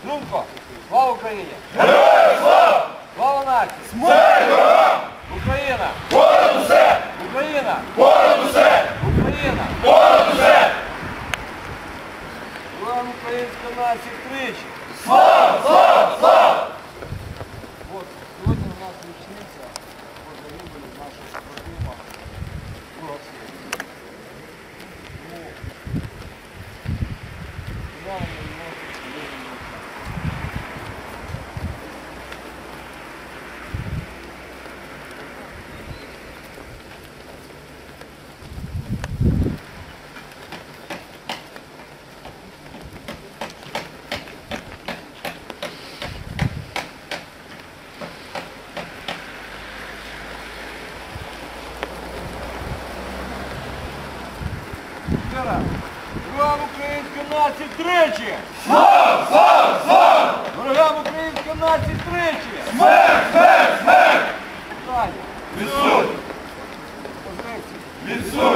Струнко! Слава Україні! Героям слава! Слава нації! Смерть ворогам! Україна! Понад усе! Україна! Понад усе! Україна! Понад усе! Слава українська нація тричі! Слава! Слава! Слава! От, сьогодні у нас річниця загибелі нашого побратима. Не Ворогам української нації тричі! Смерть! Смерть! Смерть! Ворогам української нації тричі! Смерть! Смерть! Смерть! Далі. Відсуть! Позиції. Відсутній!